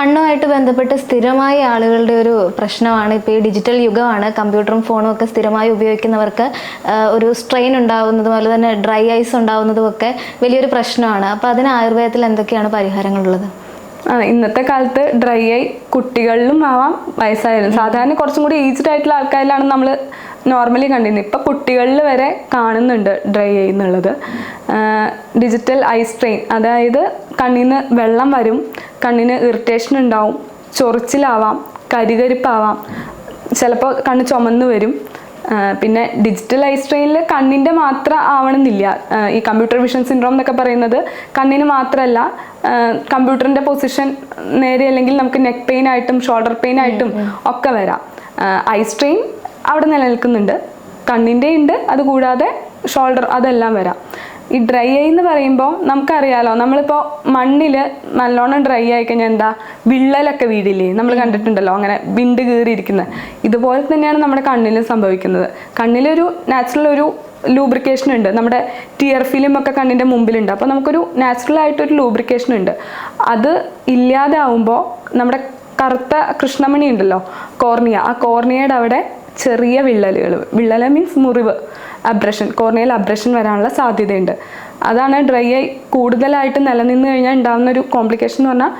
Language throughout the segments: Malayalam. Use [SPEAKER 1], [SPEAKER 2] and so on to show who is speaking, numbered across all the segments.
[SPEAKER 1] കണ്ണുമായിട്ട് ബന്ധപ്പെട്ട് സ്ഥിരമായ ആളുകളുടെ ഒരു പ്രശ്നമാണ്. ഇപ്പോൾ ഈ ഡിജിറ്റൽ യുഗമാണ്. കമ്പ്യൂട്ടറും ഫോണും ഒക്കെ സ്ഥിരമായി ഉപയോഗിക്കുന്നവർക്ക് ഒരു സ്ട്രെയിൻ ഉണ്ടാവുന്നതും അതുപോലെ തന്നെ ഡ്രൈ ഐസ് ഉണ്ടാവുന്നതും ഒക്കെ വലിയൊരു പ്രശ്നമാണ്. അപ്പോൾ അതിന് ആയുർവേദത്തിൽ എന്തൊക്കെയാണ് പരിഹാരങ്ങളുള്ളത്?
[SPEAKER 2] ആ ഇന്നത്തെ കാലത്ത് ഡ്രൈ ആയി കുട്ടികളിലും ആവാം വയസ്സായാലും. സാധാരണ കുറച്ചും കൂടി ഏജ്ഡ് ആയിട്ടുള്ള ആൾക്കാരിലാണ് നമ്മൾ നോർമലി കണ്ടിരുന്നത്. ഇപ്പം കുട്ടികളിൽ വരെ കാണുന്നുണ്ട് ഡ്രൈ ഐ എന്നുള്ളത്. ഡിജിറ്റൽ ഐ സ്ട്രെയിൻ അതായത് കണ്ണിൽ നിന്ന് വെള്ളം വരും കണ്ണിന് ഇറിറ്റേഷൻ ഉണ്ടാവും. ചൊറിച്ചിലാവാം. കരികരിപ്പാവാം. ചിലപ്പോൾ കണ്ണ് ചുമന്നു വരും. പിന്നെ ഡിജിറ്റൽ ഐ സ്ട്രെയിനിൽ കണ്ണിന്റെ മാത്രം ആവണമെന്നില്ല. ഈ കമ്പ്യൂട്ടർ വിഷൻ സിൻഡ്രോം എന്നൊക്കെ പറയുന്നത് കണ്ണിന് മാത്രമല്ല കമ്പ്യൂട്ടറിന്റെ പൊസിഷൻ നേരെ അല്ലെങ്കിൽ നമുക്ക് നെക്ക് പെയിൻ ആയിട്ടും ഷോൾഡർ പെയിൻ ആയിട്ടും ഒക്കെ വരാം. ഐ സ്ട്രെയിൻ അവിടെ നിലനിൽക്കുന്നുണ്ട്. കണ്ണിന്റെ ഉണ്ട്. അതുകൂടാതെ ഷോൾഡർ അതെല്ലാം വരാം. ഈ ഡ്രൈ ഐ എന്ന് പറയുമ്പോൾ നമുക്കറിയാലോ നമ്മളിപ്പോൾ മണ്ണിൽ നല്ലോണം ഡ്രൈ ആയി കഴിഞ്ഞാൽ എന്താ വിള്ളലൊക്കെ വീടില്ലേ നമ്മൾ കണ്ടിട്ടുണ്ടല്ലോ അങ്ങനെ വിണ്ട് കീറിയിരിക്കുന്നത് ഇതുപോലെ തന്നെയാണ് നമ്മുടെ കണ്ണിലും സംഭവിക്കുന്നത്. കണ്ണിലൊരു നാച്ചുറൽ ഒരു ലൂബ്രിക്കേഷൻ ഉണ്ട്. നമ്മുടെ ടിയർ ഫിലിം ഒക്കെ കണ്ണിന്റെ മുമ്പിലുണ്ട്. അപ്പോൾ നമുക്കൊരു നാച്ചുറൽ ആയിട്ടൊരു ലൂബ്രിക്കേഷൻ ഉണ്ട്. അത് ഇല്ലാതെ ആവുമ്പോൾ നമ്മുടെ കറുത്ത കൃഷ്ണമണി ഉണ്ടല്ലോ കോർണിയ. ആ കോർണിയയുടെ അവിടെ ചെറിയ വിള്ളലുകൾ വിള്ളല മീൻസ് മുറിവ്. അബ്രഷൻ കോർണിയൽ അബ്രഷൻ വരാനുള്ള സാധ്യതയുണ്ട്. അതാണ് ഡ്രൈ ആയി കൂടുതലായിട്ട് നിലനിന്ന് കഴിഞ്ഞാൽ ഉണ്ടാകുന്ന ഒരു കോംപ്ലിക്കേഷൻ എന്ന് പറഞ്ഞാൽ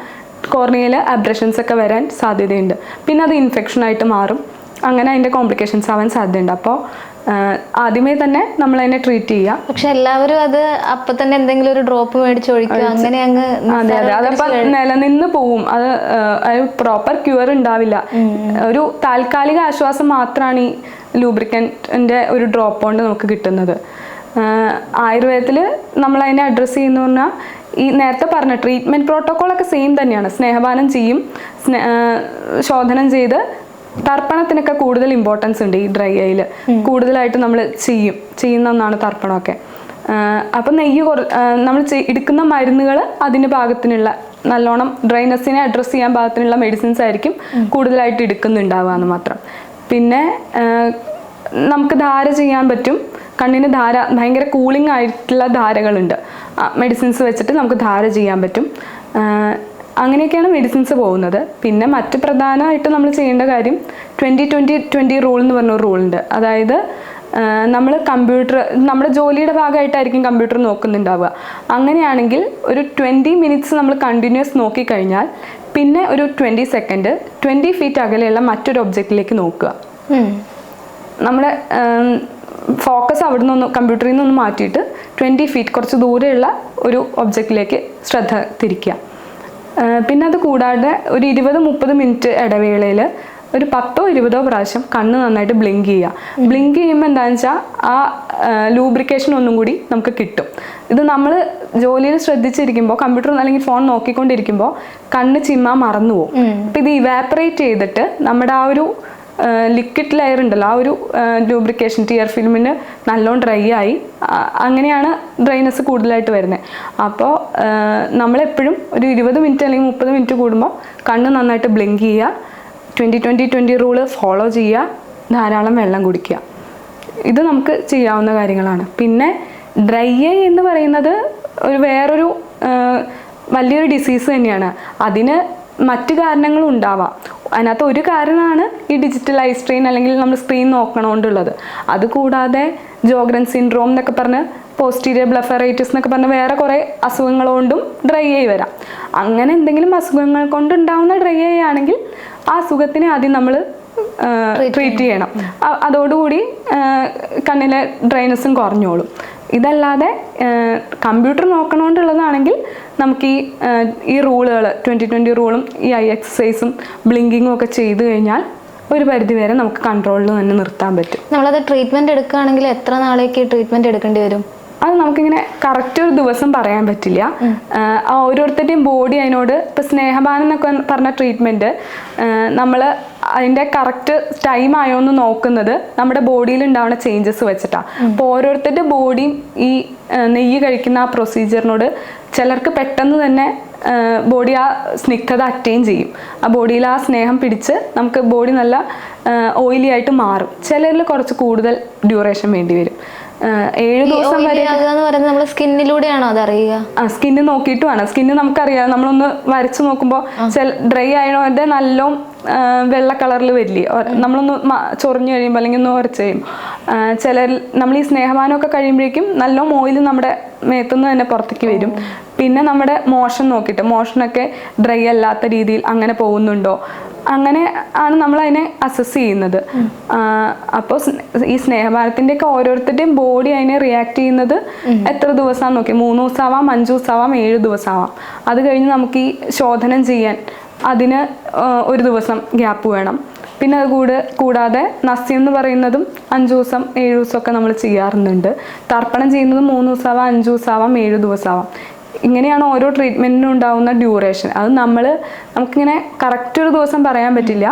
[SPEAKER 2] കോർണിയൽ അബ്രഷൻസ് ഒക്കെ വരാൻ സാധ്യതയുണ്ട്. പിന്നെ അത് ഇൻഫെക്ഷൻ ആയിട്ട് മാറും. അങ്ങനെ അതിന്റെ കോംപ്ലിക്കേഷൻസ് ആവാൻ സാധ്യതയുണ്ട്. അപ്പോൾ ആദ്യമേ തന്നെ നമ്മൾ അതിനെ ട്രീറ്റ് ചെയ്യുക.
[SPEAKER 1] പക്ഷെ എല്ലാവരും അത് അപ്പൊ തന്നെ എന്തെങ്കിലും ഒരു ഡ്രോപ്പ് മേടിച്ച് ഒഴിക്കുക അങ്ങനെ അങ്ങ്
[SPEAKER 2] അതെ അതെ. അതപ്പോ നിലനിന്ന് പോവും. അത് പ്രോപ്പർ ക്യൂർ ഉണ്ടാവില്ല. ഒരു താൽക്കാലിക ആശ്വാസം മാത്രമാണ് ഈ ലൂബ്രിക്കന്റിന്റെ ഒരു ഡ്രോപ്പ് കൊണ്ട് നമുക്ക് കിട്ടുന്നത്. ആയുർവേദത്തിൽ നമ്മൾ അതിനെ അഡ്രസ്സ് ചെയ്യുന്ന പറഞ്ഞാൽ ഈ നേരത്തെ പറഞ്ഞ ട്രീറ്റ്മെന്റ് പ്രോട്ടോക്കോളൊക്കെ സെയിം തന്നെയാണ്. സ്നേഹപാനം ചെയ്യും ശോധനം ചെയ്ത് തർപ്പണത്തിനൊക്കെ കൂടുതൽ ഇമ്പോർട്ടൻസ് ഉണ്ട് ഈ ഡ്രൈ ഐയിൽ കൂടുതലായിട്ട് നമ്മൾ ചെയ്യും ചെയ്യുന്ന ഒന്നാണ് തർപ്പണമൊക്കെ. അപ്പം നെയ്യ് കുറ നമ്മൾ എടുക്കുന്ന മരുന്നുകൾ അതിന് ഭാഗത്തിനുള്ള നല്ലോണം ഡ്രൈനസിനെ അഡ്രസ്സ് ചെയ്യാൻ ഭാഗത്തിനുള്ള മെഡിസിൻസ് ആയിരിക്കും കൂടുതലായിട്ട് എടുക്കുന്നുണ്ടാവുക എന്ന് മാത്രം. പിന്നെ നമുക്ക് ധാര ചെയ്യാൻ പറ്റും. കണ്ണിന് ധാര ഭയങ്കര കൂളിംഗ് ആയിട്ടുള്ള ധാരകളുണ്ട്. മെഡിസിൻസ് വെച്ചിട്ട് നമുക്ക് ധാര ചെയ്യാൻ പറ്റും. അങ്ങനെയൊക്കെയാണ് മെഡിസിൻസ് പോകുന്നത്. പിന്നെ മറ്റ് പ്രധാനമായിട്ട് നമ്മൾ ചെയ്യേണ്ട കാര്യം ട്വന്റി ട്വന്റി ട്വന്റി റൂൾ എന്ന് പറഞ്ഞ ഒരു റൂൾ ഉണ്ട്. അതായത് നമ്മൾ കമ്പ്യൂട്ടർ നമ്മുടെ ജോലിയുടെ ഭാഗമായിട്ടായിരിക്കും കമ്പ്യൂട്ടർ നോക്കുന്നുണ്ടാവുക. അങ്ങനെയാണെങ്കിൽ ഒരു ട്വന്റി മിനിറ്റ്സ് നമ്മൾ കണ്ടിന്യൂസ് നോക്കിക്കഴിഞ്ഞാൽ പിന്നെ ഒരു ട്വന്റി സെക്കൻഡ് ട്വന്റി ഫീറ്റ് അകലെയുള്ള മറ്റൊരു ഒബ്ജക്റ്റിലേക്ക് നോക്കുക. നമ്മുടെ ഫോക്കസ് അവിടെ നിന്ന് കമ്പ്യൂട്ടറിൽ നിന്നൊന്ന് മാറ്റിയിട്ട് ട്വന്റി ഫീറ്റ് കുറച്ച് ദൂരെയുള്ള ഒരു ഒബ്ജക്റ്റിലേക്ക് ശ്രദ്ധ തിരിക്കുക പിന്നെ അത് കൂടാതെ ഒരു ഇരുപത് മുപ്പത് മിനിറ്റ് ഇടവേളയിൽ ഒരു പത്തോ ഇരുപതോ പ്രാവശ്യം കണ്ണ് നന്നായിട്ട് ബ്ലിങ്ക് ചെയ്യുക. ബ്ലിങ്ക് ചെയ്യുമ്പോൾ എന്താണെന്ന് വെച്ചാൽ ആ ലൂബ്രിക്കേഷൻ ഒന്നും കൂടി നമുക്ക് കിട്ടും. ഇത് നമ്മൾ ജോലിയിൽ ശ്രദ്ധിച്ചിരിക്കുമ്പോൾ കമ്പ്യൂട്ടർ അല്ലെങ്കിൽ ഫോൺ നോക്കിക്കൊണ്ടിരിക്കുമ്പോൾ കണ്ണ് ചിമ്മ മറന്നു പോകും. അപ്പം ഇത് ഇവാപ്പറേറ്റ് ചെയ്തിട്ട് നമ്മുടെ ആ ഒരു ലിക്വിഡ് ലെയർ ഉണ്ടല്ലോ ആ ഒരു ലൂബ്രിക്കേഷൻ ടിയർ ഫിലിമിന് നല്ലോണം ഡ്രൈ ആയി അങ്ങനെയാണ് ഡ്രൈനസ് കൂടുതലായിട്ട് വരുന്നത്. അപ്പോൾ നമ്മളെപ്പോഴും ഒരു ഇരുപത് മിനിറ്റ് അല്ലെങ്കിൽ മുപ്പത് മിനിറ്റ് കൂടുമ്പോൾ കണ്ണ് നന്നായിട്ട് ബ്ലിങ്ക് ചെയ്യുക. Twenty twenty twenty rule follow ചെയ്യുക ധാരാളം വെള്ളം കുടിക്കുക. ഇത് നമുക്ക് ചെയ്യാവുന്ന കാര്യങ്ങളാണ്. പിന്നെ ഡ്രൈ ഐ എന്ന് പറയുന്നത് ഒരു വേറൊരു വലിയൊരു ഡിസീസ് തന്നെയാണ്. അതിന് മറ്റു കാരണങ്ങളും ഉണ്ടാവാം. അതിനകത്ത് ഒരു കാരണമാണ് ഈ ഡിജിറ്റൽ ഐ സ്ട്രെയിൻ അല്ലെങ്കിൽ നമ്മൾ സ്ക്രീൻ നോക്കണോണ്ടുള്ളത്. അതുകൂടാതെ ജോഗ്രൻ സിൻഡ്രോം എന്നൊക്കെ പറഞ്ഞ് പോസ്റ്റീരിയർ ബ്ലഫറൈറ്റിസ് എന്നൊക്കെ പറഞ്ഞ വേറെ കുറേ അസുഖങ്ങൾ കൊണ്ടും ഡ്രൈ ആയി വരാം. അങ്ങനെ എന്തെങ്കിലും അസുഖങ്ങൾ കൊണ്ടുണ്ടാവുന്ന ഡ്രൈ ഐ ആണെങ്കിൽ ആ അസുഖത്തിനെ ആദ്യം നമ്മൾ ട്രീറ്റ് ചെയ്യണം. അതോടുകൂടി കണ്ണിലെ ഡ്രൈനസും കുറഞ്ഞോളും. ഇതല്ലാതെ കമ്പ്യൂട്ടർ നോക്കണോണ്ടുള്ളതാണെങ്കിൽ നമുക്ക് ഈ ഈ റൂളുകൾ ട്വന്റി ട്വന്റി റൂളും ഈ ഐ എക്സസൈസും ബ്ലിങ്കിങ്ങും ഒക്കെ ചെയ്തു കഴിഞ്ഞാൽ ഒരു പരിധി വരെ നമുക്ക് കൺട്രോളിൽ തന്നെ നിർത്താൻ പറ്റും.
[SPEAKER 1] നമ്മളത് ട്രീറ്റ്മെന്റ് എടുക്കുകയാണെങ്കിൽ എത്ര നാളേക്ക് ട്രീറ്റ്മെന്റ് എടുക്കേണ്ടി വരും?
[SPEAKER 2] അത് നമുക്കിങ്ങനെ കറക്റ്റ് ഒരു ദിവസം പറയാൻ പറ്റില്ല. ആ ഓരോരുത്തരുടെയും ബോഡി അതിനോട് ഇപ്പം സ്നേഹബാനം എന്നൊക്കെ പറഞ്ഞ ട്രീറ്റ്മെന്റ് നമ്മൾ അതിന്റെ കറക്റ്റ് ടൈം ആയോ എന്ന് നോക്കുന്നത് നമ്മുടെ ബോഡിയിൽ ഉണ്ടാവുന്ന ചേഞ്ചസ് വെച്ചിട്ടാണ് അപ്പോൾ ഓരോരുത്തരുടെ ബോഡിയും ഈ നെയ്യ് കഴിക്കുന്ന ആ പ്രൊസീജിയറിനോട് ചിലർക്ക് പെട്ടെന്ന് തന്നെ ബോഡി ആ സ്നിഗ്ധത അറ്റൈൻ ചെയ്യും. ആ ബോഡിയിൽ ആ സ്നേഹം പിടിച്ച് നമുക്ക് ബോഡി നല്ല ഓയിലി ആയിട്ട് മാറും. ചിലരിൽ കുറച്ച് കൂടുതൽ ഡ്യൂറേഷൻ വേണ്ടി വരും. ഏഴ് ദിവസം വരെ
[SPEAKER 1] പറയുന്നത് നമ്മൾ സ്കിന്നിലൂടെയാണോ അതറിയുക
[SPEAKER 2] ആ സ്കിന്ന് നോക്കിയിട്ട് വേണം സ്കിന്ന് നമുക്കറിയാം. നമ്മളൊന്ന് വരച്ച് നോക്കുമ്പോൾ ഡ്രൈ ആയതിന്റെ നല്ല വെള്ള കളറിൽ വരില്ലേ? നമ്മളൊന്ന് ചൊറിഞ്ഞു കഴിയുമ്പോൾ അല്ലെങ്കിൽ ഒന്ന് ഉരച്ച് കഴിയും ചില നമ്മൾ ഈ സ്നേഹമാനമൊക്കെ കഴിയുമ്പോഴേക്കും നല്ല ഓയിൽ നമ്മുടെ മേത്തുനിന്ന് തന്നെ പുറത്തേക്ക് വരും. പിന്നെ നമ്മുടെ മോഷൻ നോക്കിയിട്ട് മോഷനൊക്കെ ഡ്രൈ അല്ലാത്ത രീതിയിൽ അങ്ങനെ പോകുന്നുണ്ടോ? അങ്ങനെ ആണ് നമ്മൾ അതിനെ അസസ് ചെയ്യുന്നത് അപ്പോൾ ഈ സ്നേഹഭാരത്തിന്റെ ഒക്കെ ഓരോരുത്തരുടെയും ബോഡി അതിനെ റിയാക്ട് ചെയ്യുന്നത് എത്ര ദിവസമാണെന്ന് നോക്കി മൂന്ന് ദിവസമാവാം അഞ്ച് ദിവസമാവാം ഏഴ് ദിവസമാവാം. അത് കഴിഞ്ഞ് നമുക്ക് ഈ ശോധനം ചെയ്യാൻ അതിന് ഒരു ദിവസം ഗ്യാപ്പ് വേണം. പിന്നെ അത് കൂടെ കൂടാതെ നസ്യം എന്ന് പറയുന്നതും അഞ്ചു ദിവസം ഏഴ് ദിവസമൊക്കെ നമ്മൾ ചെയ്യാറുണ്ട് തർപ്പണം ചെയ്യുന്നത് മൂന്ന് ദിവസമാവാം അഞ്ച് ദിവസമാവാം ഏഴ് ദിവസമാവാം. ഇങ്ങനെയാണ് ഓരോ ട്രീറ്റ്മെന്റിനും ഉണ്ടാവുന്ന ഡ്യൂറേഷൻ അത് നമ്മൾ നമുക്കിങ്ങനെ കറക്റ്റ് ഒരു ദിവസം പറയാൻ പറ്റില്ല.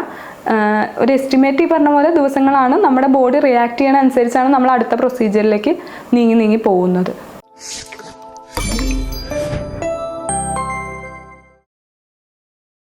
[SPEAKER 2] ഒരു എസ്റ്റിമേറ്റ് ഈ പറഞ്ഞ പോലെ ദിവസങ്ങളാണ് നമ്മുടെ ബോഡി റിയാക്ട് ചെയ്യണ അനുസരിച്ചാണ് നമ്മൾ അടുത്ത പ്രൊസീജിയറിലേക്ക് നീങ്ങി നീങ്ങി പോകുന്നത്.